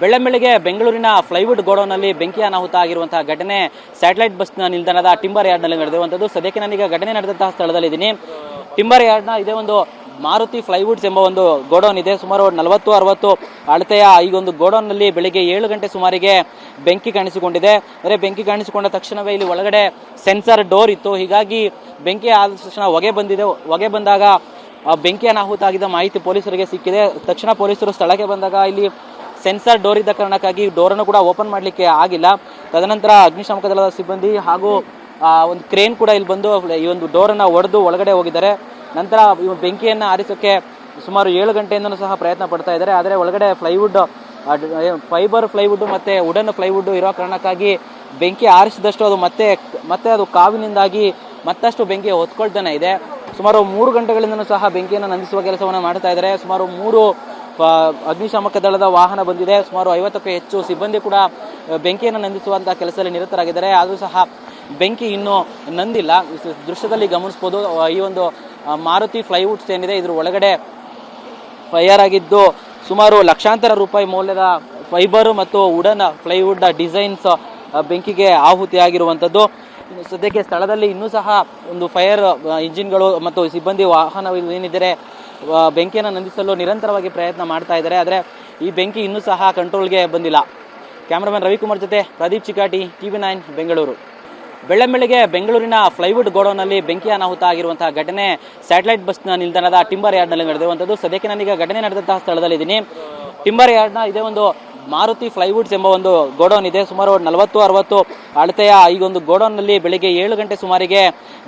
ಬೆಳ್ಳಂಬೆಳಿಗ್ಗೆ ಬೆಂಗಳೂರಿನ ಫ್ಲೈವುಡ್ ಗೋಡೌನ್ನಲ್ಲಿ ಬೆಂಕಿ ಅನಾಹುತ ಆಗಿರುವಂತಹ ಘಟನೆ ಸ್ಯಾಟಲೈಟ್ ಬಸ್ನ ನಿಲ್ದಾಣದ ಟಿಂಬರ್ ಯಾರ್ಡ್ನಲ್ಲಿ ನಡೆದಿರುವಂಥದ್ದು. ಸದ್ಯಕ್ಕೆ ನಾನೀಗ ಘಟನೆ ನಡೆದಂತಹ ಸ್ಥಳದಲ್ಲಿದ್ದೀನಿ. ಟಿಂಬರ್ ಯಾರ್ಡ್ನ ಇದೇ ಒಂದು ಮಾರುತಿ ಫ್ಲೈವುಡ್ಸ್ ಎಂಬ ಒಂದು ಗೋಡೌನ್ ಇದೆ. ಸುಮಾರು ನಲವತ್ತು, ಅರವತ್ತು ಅಳತೆಯ ಈ ಒಂದು ಗೋಡೌನ್ನಲ್ಲಿ ಬೆಳಿಗ್ಗೆ ಏಳು ಗಂಟೆ ಸುಮಾರಿಗೆ ಬೆಂಕಿ ಕಾಣಿಸಿಕೊಂಡಿದೆ. ಅಂದರೆ ಬೆಂಕಿ ಕಾಣಿಸಿಕೊಂಡ ತಕ್ಷಣವೇ ಇಲ್ಲಿ ಒಳಗಡೆ ಸೆನ್ಸರ್ ಡೋರ್ ಇತ್ತು. ಹೀಗಾಗಿ ಬೆಂಕಿ ಆದ ತಕ್ಷಣ ಹೊಗೆ ಬಂದಿದೆ. ಹೊಗೆ ಬಂದಾಗ ಬೆಂಕಿ ಅನಾಹುತ ಆಗಿದ್ದ ಮಾಹಿತಿ ಪೊಲೀಸರಿಗೆ ಸಿಕ್ಕಿದೆ. ತಕ್ಷಣ ಪೊಲೀಸರು ಸ್ಥಳಕ್ಕೆ ಬಂದಾಗ ಇಲ್ಲಿ ಸೆನ್ಸರ್ ಡೋರ್ ಇದ್ದ ಕಾರಣಕ್ಕಾಗಿ ಡೋರನ್ನು ಕೂಡ ಓಪನ್ ಮಾಡಲಿಕ್ಕೆ ಆಗಿಲ್ಲ. ತದನಂತರ ಅಗ್ನಿಶಾಮಕ ದಳದ ಸಿಬ್ಬಂದಿ ಹಾಗೂ ಒಂದು ಕ್ರೇನ್ ಕೂಡ ಇಲ್ಲಿ ಬಂದು ಈ ಒಂದು ಡೋರನ್ನು ಒಡೆದು ಒಳಗಡೆ ಹೋಗಿದ್ದಾರೆ. ನಂತರ ಬೆಂಕಿಯನ್ನು ಆರಿಸೋಕ್ಕೆ ಸುಮಾರು ಏಳು ಗಂಟೆಯಿಂದಲೂ ಸಹ ಪ್ರಯತ್ನ ಪಡ್ತಾ ಇದ್ದಾರೆ. ಆದರೆ ಒಳಗಡೆ ಫ್ಲೈವುಡ್ ಫೈಬರ್ ಫ್ಲೈವುಡ್ ಮತ್ತೆ ವುಡನ್ ಫ್ಲೈವುಡ್ ಇರೋ ಕಾರಣಕ್ಕಾಗಿ ಬೆಂಕಿ ಆರಿಸಿದಷ್ಟು ಅದು ಮತ್ತೆ ಮತ್ತೆ ಅದು ಕಾವಿನಿಂದಾಗಿ ಮತ್ತಷ್ಟು ಬೆಂಕಿ ಹೊತ್ಕೊಳ್ತಾನೆ ಇದೆ. ಸುಮಾರು ಮೂರು ಗಂಟೆಗಳಿಂದಲೂ ಸಹ ಬೆಂಕಿಯನ್ನು ನಂದಿಸುವ ಕೆಲಸವನ್ನು ಮಾಡ್ತಾ ಇದ್ದಾರೆ. ಸುಮಾರು ಮೂರು ಅಗ್ನಿಶಾಮಕ ದಳದ ವಾಹನ ಬಂದಿದೆ. ಸುಮಾರು ಐವತ್ತಕ್ಕೂ ಹೆಚ್ಚು ಸಿಬ್ಬಂದಿ ಕೂಡ ಬೆಂಕಿಯನ್ನು ನಂದಿಸುವಂತಹ ಕೆಲಸದಲ್ಲಿ ನಿರತರಾಗಿದ್ದಾರೆ. ಆದರೂ ಸಹ ಬೆಂಕಿ ಇನ್ನೂ ನಂದಿಲ್ಲ. ದೃಶ್ಯದಲ್ಲಿ ಗಮನಿಸ್ಬೋದು ಈ ಒಂದು ಮಾರುತಿ ಫ್ಲೈವುಡ್ಸ್ ಏನಿದೆ, ಇದ್ರ ಒಳಗಡೆ ಫೈರ್ ಆಗಿದ್ದು, ಸುಮಾರು ಲಕ್ಷಾಂತರ ರೂಪಾಯಿ ಮೌಲ್ಯದ ಫೈಬರ್ ಮತ್ತು ವುಡನ್ ಫ್ಲೈವುಡ್ ಡಿಸೈನ್ಸ್ ಬೆಂಕಿಗೆ ಆಹುತಿಯಾಗಿರುವಂಥದ್ದು. ಸದ್ಯಕ್ಕೆ ಸ್ಥಳದಲ್ಲಿ ಇನ್ನೂ ಸಹ ಒಂದು ಫೈರ್ ಇಂಜಿನ್ಗಳು ಮತ್ತು ಸಿಬ್ಬಂದಿ ವಾಹನ ಏನಿದ್ದಾರೆ ಬೆಂಕಿಯನ್ನು ನಂದಿಸಲು ನಿರಂತರವಾಗಿ ಪ್ರಯತ್ನ ಮಾಡ್ತಾ ಇದ್ದಾರೆ. ಆದರೆ ಈ ಬೆಂಕಿ ಇನ್ನೂ ಸಹ ಕಂಟ್ರೋಲ್ಗೆ ಬಂದಿಲ್ಲ. ಕ್ಯಾಮ್ರಾಮನ್ ರವಿಕುಮಾರ್ ಜೊತೆ ಪ್ರದೀಪ್ ಚಿಕಾಟಿ ಟಿವಿ ನೈನ್, ಬೆಂಗಳೂರು. ಬೆಳ್ಳಂಬೆಳಿಗ್ಗೆ ಬೆಂಗಳೂರಿನ ಫ್ಲೈವುಡ್ ಗೋಡೌನ್ನಲ್ಲಿ ಬೆಂಕಿ ಅನಾಹುತ ಆಗಿರುವಂತಹ ಘಟನೆ ಸ್ಯಾಟಲೈಟ್ ಬಸ್ ನಿಲ್ದಾಣದ ಟಿಂಬರ್ ಯಾರ್ಡ್ನಲ್ಲಿ ನಡೆದಿರುವಂಥದ್ದು. ಸದ್ಯಕ್ಕೆ ನಾನೀಗ ಘಟನೆ ನಡೆದಂತಹ ಸ್ಥಳದಲ್ಲಿದ್ದೀನಿ. ಟಿಂಬರ್ ಯಾರ್ಡ್ನ ಇದೇ ಒಂದು ಮಾರುತಿ ಫ್ಲೈವುಡ್ಸ್ ಎಂಬ ಒಂದು ಗೋಡೌನ್ ಇದೆ. ಸುಮಾರು ನಲವತ್ತು, ಅರವತ್ತು ಅಳತೆಯ ಈ ಒಂದು ಗೋಡೌನ್ನಲ್ಲಿ ಬೆಳಿಗ್ಗೆ ಏಳು ಗಂಟೆ ಸುಮಾರಿಗೆ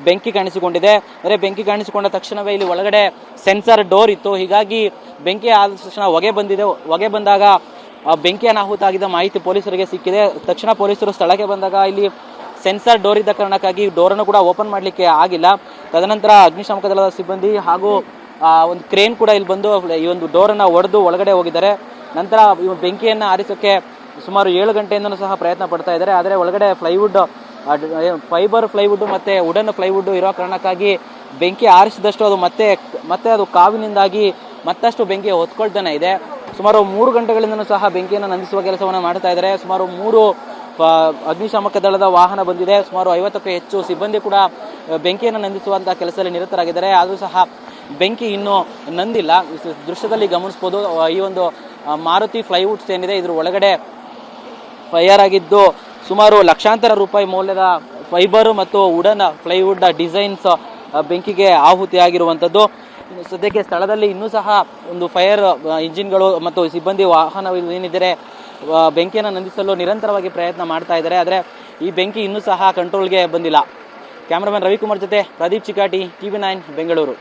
ಬೆಂಕಿ ಕಾಣಿಸಿಕೊಂಡಿದೆ. ಅಂದ್ರೆ ಬೆಂಕಿ ಕಾಣಿಸಿಕೊಂಡ ತಕ್ಷಣವೇ ಇಲ್ಲಿ ಒಳಗಡೆ ಸೆನ್ಸರ್ ಡೋರ್ ಇತ್ತು. ಹೀಗಾಗಿ ಬೆಂಕಿ ಆದ ತಕ್ಷಣ ಹೊಗೆ ಬಂದಿದೆ. ಹೊಗೆ ಬಂದಾಗ ಬೆಂಕಿ ಅನಾಹುತ ಮಾಹಿತಿ ಪೊಲೀಸರಿಗೆ ಸಿಕ್ಕಿದೆ. ತಕ್ಷಣ ಪೊಲೀಸರು ಸ್ಥಳಕ್ಕೆ ಬಂದಾಗ ಇಲ್ಲಿ ಸೆನ್ಸರ್ ಡೋರ್ ಇದ್ದ ಕಾರಣಕ್ಕಾಗಿ ಡೋರನ್ನು ಕೂಡ ಓಪನ್ ಮಾಡಲಿಕ್ಕೆ ಆಗಿಲ್ಲ. ತದನಂತರ ಅಗ್ನಿಶಾಮಕ ದಳದ ಸಿಬ್ಬಂದಿ ಹಾಗೂ ಒಂದು ಕ್ರೇನ್ ಕೂಡ ಇಲ್ಲಿ ಬಂದು ಈ ಒಂದು ಡೋರನ್ನು ಒಡೆದು ಒಳಗಡೆ ಹೋಗಿದ್ದಾರೆ. ನಂತರ ಈ ಬೆಂಕಿಯನ್ನು ಆರಿಸೋಕ್ಕೆ ಸುಮಾರು ಏಳು ಗಂಟೆಯಿಂದನೂ ಸಹ ಪ್ರಯತ್ನ ಪಡ್ತಾ ಇದ್ದಾರೆ. ಆದರೆ ಒಳಗಡೆ ಫ್ಲೈವುಡ್ ಫೈಬರ್ ಫ್ಲೈವುಡ್ ಮತ್ತೆ ವುಡನ್ ಫ್ಲೈವುಡ್ ಇರೋ ಕಾರಣಕ್ಕಾಗಿ ಬೆಂಕಿ ಆರಿಸಿದಷ್ಟು ಅದು ಮತ್ತೆ ಮತ್ತೆ ಅದು ಕಾವಿನಿಂದಾಗಿ ಮತ್ತಷ್ಟು ಬೆಂಕಿ ಹೊತ್ಕೊಳ್ತಾನೆ ಇದೆ. ಸುಮಾರು ಮೂರು ಗಂಟೆಗಳಿಂದಲೂ ಸಹ ಬೆಂಕಿಯನ್ನು ನಂದಿಸುವ ಕೆಲಸವನ್ನು ಮಾಡ್ತಾ ಇದ್ದಾರೆ. ಸುಮಾರು ಮೂರು ಅಗ್ನಿಶಾಮಕ ದಳದ ವಾಹನ ಬಂದಿದೆ. ಸುಮಾರು ಐವತ್ತಕ್ಕೂ ಹೆಚ್ಚು ಸಿಬ್ಬಂದಿ ಕೂಡ ಬೆಂಕಿಯನ್ನು ನಂದಿಸುವಂತಹ ಕೆಲಸದಲ್ಲಿ ನಿರತರಾಗಿದ್ದಾರೆ. ಆದರೂ ಸಹ ಬೆಂಕಿ ಇನ್ನೂ ನಂದಿಲ್ಲ. ದೃಶ್ಯದಲ್ಲಿ ಗಮನಿಸ್ಬೋದು ಈ ಒಂದು ಮಾರುತಿ ಫ್ಲೈವುಡ್ಸ್ ಏನಿದೆ, ಇದ್ರ ಒಳಗಡೆ ಫೈರ್ ಆಗಿದ್ದು ಸುಮಾರು ಲಕ್ಷಾಂತರ ರೂಪಾಯಿ ಮೌಲ್ಯದ ಫೈಬರ್ ಮತ್ತು ವುಡನ್ ಫ್ಲೈವುಡ್ ಡಿಸೈನ್ಸ್ ಬೆಂಕಿಗೆ ಆಹುತಿಯಾಗಿರುವಂಥದ್ದು ಸದ್ಯಕ್ಕೆ ಸ್ಥಳದಲ್ಲಿ ಇನ್ನೂ ಸಹ ಒಂದು ಫೈರ್ ಇಂಜಿನ್ಗಳು ಮತ್ತು ಸಿಬ್ಬಂದಿ ವಾಹನ ಏನಿದ್ದಾರೆ ಬೆಂಕಿಯನ್ನು ನಂದಿಸಲು ನಿರಂತರವಾಗಿ ಪ್ರಯತ್ನ ಮಾಡ್ತಾ ಇದ್ದಾರೆ. ಆದರೆ ಈ ಬೆಂಕಿ ಇನ್ನೂ ಸಹ ಕಂಟ್ರೋಲ್ಗೆ ಬಂದಿಲ್ಲ. ಕ್ಯಾಮ್ರಾಮನ್ ರವಿಕುಮಾರ್ ಜೊತೆ ಪ್ರದೀಪ್ ಚಿಕಾಟಿ ಟಿವಿ ನೈನ್, ಬೆಂಗಳೂರು.